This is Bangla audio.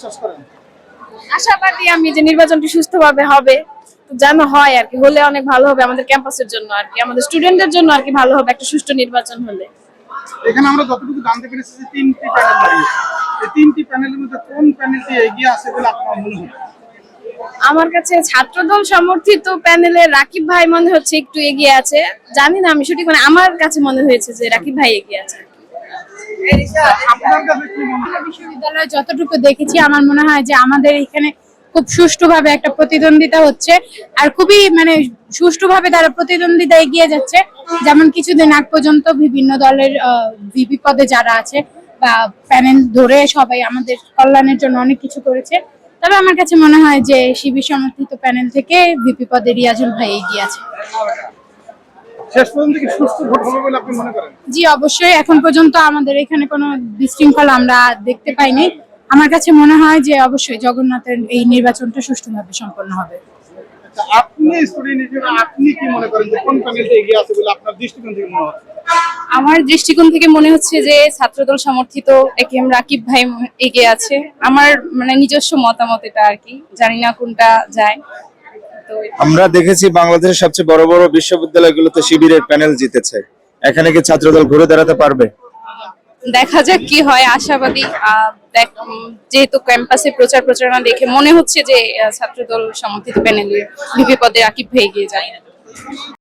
বিশ্বাস করেন? আশাবাদী আমি যে নির্বাচনটি সুস্থভাবে হবে যেন হয় আর কি। হলে অনেক ভালো হবে আমাদের ক্যাম্পাসের জন্য আর কি। আমাদের স্টুডেন্টদের জন্য আর কি ভালো হবে একটা সুষ্ঠু নির্বাচন হলে। এখানে আমরা যতটুকু জানতে পেরেছি যে তিনটি প্যানেল দাঁড়িয়েছে এই তিনটি প্যানেলের মধ্যে কোন প্যানেলটি এগিয়ে আছে বলে আপনার মনে হয়? আমার কাছে ছাত্রদল সমর্থিত প্যানেলে রাকিব ভাই মনে হচ্ছে একটু এগিয়ে আছে। জানি না আমি সঠিক মানে আমার কাছে মনে হয়েছে যে রাকিব ভাই এগিয়ে আছে। বিশ্ববিদ্যালয়ে যতটুকু দেখেছি, আমার মনে হয় যে আমাদের এখানে খুব সুষ্ঠুভাবে একটা প্রতিদ্বন্দ্বিতা হচ্ছে আর খুবই মানে সুষ্ঠুভাবে তারা প্রতিদ্বন্দ্বিতা এগিয়ে যাচ্ছে। যেমন কিছুদিন আগ পর্যন্ত বিভিন্ন দলের ভিপি পদে যারা আছে বা প্যানেল ধরে সবাই আমাদের কল্যাণের জন্য অনেক কিছু করেছে। তবে আমার কাছে মনে হয় যে শিবির সমর্থিত প্যানেল থেকে ভিপি পদে রিয়াজুল ভাই এগিয়ে আছে। শেষ পর্যন্ত কি সুস্থ ভোট হবে বলে আপনি মনে করেন? জি অবশ্যই। এখন পর্যন্ত আমাদের এখানে কোনো বিশৃঙ্খলা আমরা দেখতে পাইনি। আমার কাছে মনে হয় যে অবশ্যই জগন্নাথের এই নির্বাচনটা সুষ্ঠুভাবে সম্পন্ন হবে। আচ্ছা, আপনি স্টুডেন্ট হিসেবে আপনি কি মনে করেন যে কোন প্যানেলটা এগিয়ে আছে বলে আপনার দৃষ্টিকোণ থেকে মনে হয় আমার দৃষ্টিকোণ থেকে মনে হচ্ছে যে ছাত্রদল সমর্থিত একেএম রাকিব ভাই এগিয়ে আছে। আমার মানে নিজস্ব মতামত এটা আর কি। জানি না কোনটা যায়। আমরা দেখেছি বাংলাদেশের সবচেয়ে বড় বড় বিশ্ববিদ্যালয়গুলোতে শিবিরের প্যানেল জিতেছে। এখানে কি ছাত্রদল ঘুরে দাঁড়াতে পারবে? দেখা যাক কি হয় আশাবাদী। যেহেতু ক্যাম্পাসে প্রচার প্রচারণা দেখে মনে হচ্ছে যে ছাত্রদল সমর্থিত প্যানেলে বিপদে পদে আকিব হয়ে গিয়ে যায়।